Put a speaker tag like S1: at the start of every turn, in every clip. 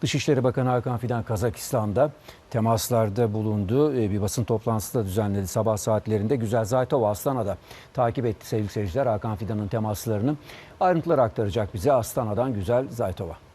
S1: Dışişleri Bakanı Hakan Fidan Kazakistan'da temaslarda bulundu. Ee, Bir basın toplantısı da düzenledi sabah saatlerinde. Güzel Zaytova Astana'da takip etti sevgili seyirciler Hakan Fidan'ın temaslarını. Ayrıntıları aktaracak bize Astana'dan Güzel Zaytova.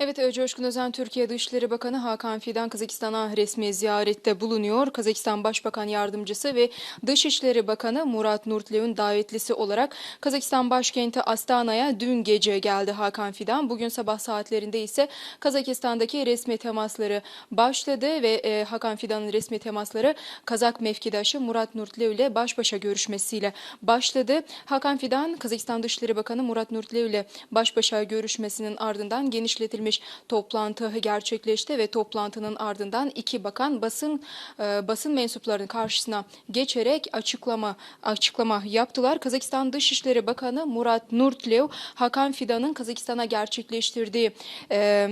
S2: Evet e, Coşkun Özen Türkiye Dışişleri Bakanı Hakan Fidan Kazakistan'a resmi ziyarette bulunuyor. Kazakistan Başbakan Yardımcısı ve Dışişleri Bakanı Murat Nurtlev'in davetlisi olarak Kazakistan başkenti Astana'ya dün gece geldi Hakan Fidan. Bugün sabah saatlerinde ise Kazakistan'daki resmi temasları başladı ve e, Hakan Fidan'ın resmi temasları Kazak mevkidaşı Murat Nurtlev ile baş başa görüşmesiyle başladı. Hakan Fidan Kazakistan Dışişleri Bakanı Murat Nurtlev ile baş başa görüşmesinin ardından genişletilmiş toplantı gerçekleşti ve toplantının ardından iki bakan basın e, basın mensuplarının karşısına geçerek açıklama açıklama yaptılar. Kazakistan Dışişleri Bakanı Murat Nurtlev Hakan Fidan'ın Kazakistan'a gerçekleştirdiği e,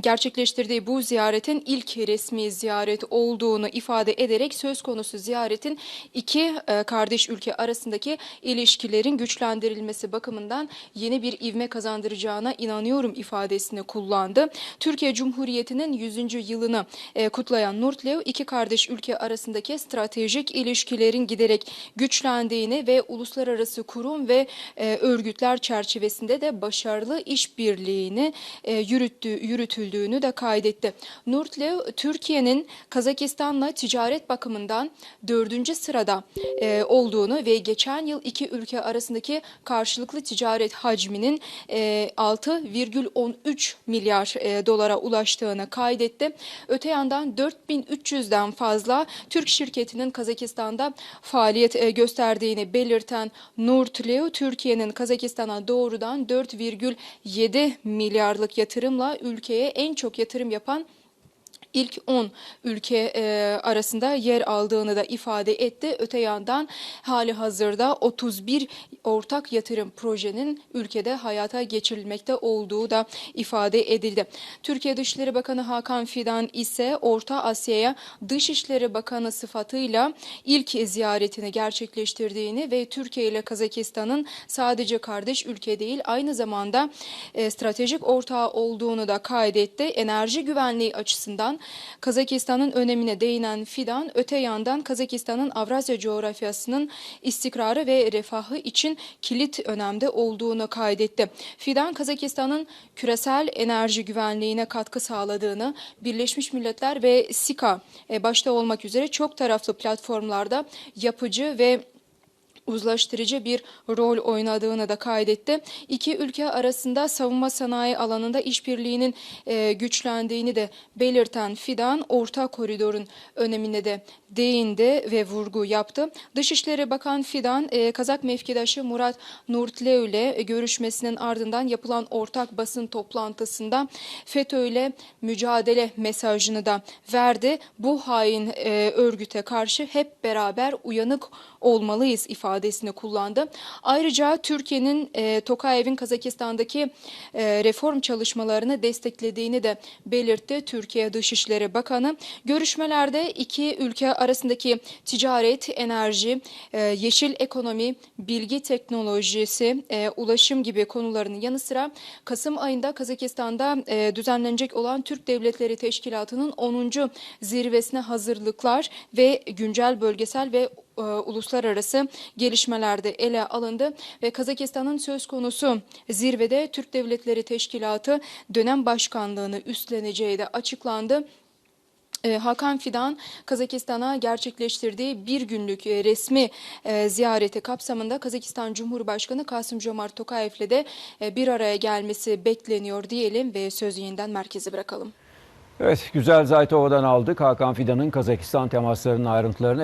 S2: gerçekleştirdiği bu ziyaretin ilk resmi ziyaret olduğunu ifade ederek söz konusu ziyaretin iki e, kardeş ülke arasındaki ilişkilerin güçlendirilmesi bakımından yeni bir ivme kazandıracağına inanıyorum ifadesini kullandı. Türkiye Cumhuriyeti'nin 100. yılını e, kutlayan Nurtlev iki kardeş ülke arasındaki stratejik ilişkilerin giderek güçlendiğini ve uluslararası kurum ve e, örgütler çerçevesinde de başarılı işbirliğini yürüttüğü yürütüldüğünü de kaydetti. Nurtlev Türkiye'nin Kazakistan'la ticaret bakımından dördüncü sırada e, olduğunu ve geçen yıl iki ülke arasındaki karşılıklı ticaret hacminin e, 6,13 milyar e, dolara ulaştığını kaydetti. Öte yandan 4300'den fazla Türk şirketinin Kazakistan'da faaliyet e, gösterdiğini belirten Nurtlev, Türkiye'nin Kazakistan'a doğrudan 4,7 milyarlık yatırımla ülkeye en çok yatırım yapan ilk 10 ülke e, arasında yer aldığını da ifade etti. Öte yandan hali hazırda 31 ortak yatırım projenin ülkede hayata geçirilmekte olduğu da ifade edildi. Türkiye Dışişleri Bakanı Hakan Fidan ise Orta Asya'ya Dışişleri Bakanı sıfatıyla ilk ziyaretini gerçekleştirdiğini ve Türkiye ile Kazakistan'ın sadece kardeş ülke değil aynı zamanda e, stratejik ortağı olduğunu da kaydetti. Enerji güvenliği açısından Kazakistan'ın önemine değinen Fidan, öte yandan Kazakistan'ın Avrasya coğrafyasının istikrarı ve refahı için kilit önemde olduğunu kaydetti. Fidan, Kazakistan'ın küresel enerji güvenliğine katkı sağladığını, Birleşmiş Milletler ve SİKA e, başta olmak üzere çok taraflı platformlarda yapıcı ve uzlaştırıcı bir rol oynadığını da kaydetti. İki ülke arasında savunma sanayi alanında işbirliğinin e, güçlendiğini de belirten Fidan, orta koridorun önemine de değindi ve vurgu yaptı. Dışişleri Bakan Fidan, e, Kazak mevkidaşı Murat Nurtlev ile görüşmesinin ardından yapılan ortak basın toplantısında FETÖ ile mücadele mesajını da verdi. Bu hain e, örgüte karşı hep beraber uyanık olmalıyız ifadesini kullandı. Ayrıca Türkiye'nin e, Tokayev'in Kazakistan'daki e, reform çalışmalarını desteklediğini de belirtti Türkiye Dışişleri Bakanı. Görüşmelerde iki ülke arasındaki ticaret, enerji, e, yeşil ekonomi, bilgi teknolojisi, e, ulaşım gibi konuların yanı sıra Kasım ayında Kazakistan'da e, düzenlenecek olan Türk Devletleri Teşkilatı'nın 10. zirvesine hazırlıklar ve güncel bölgesel ve e, uluslararası gelişmelerde ele alındı ve Kazakistan'ın söz konusu zirvede Türk Devletleri Teşkilatı dönem başkanlığını üstleneceği de açıklandı. E, Hakan Fidan Kazakistan'a gerçekleştirdiği bir günlük e, resmi e, ziyareti kapsamında Kazakistan Cumhurbaşkanı Kasım Jomart Tokayev'le de bir araya gelmesi bekleniyor diyelim ve sözü yeniden merkeze bırakalım.
S1: Evet Güzel Zaytova'dan aldık Hakan Fidan'ın Kazakistan temaslarının ayrıntılarını.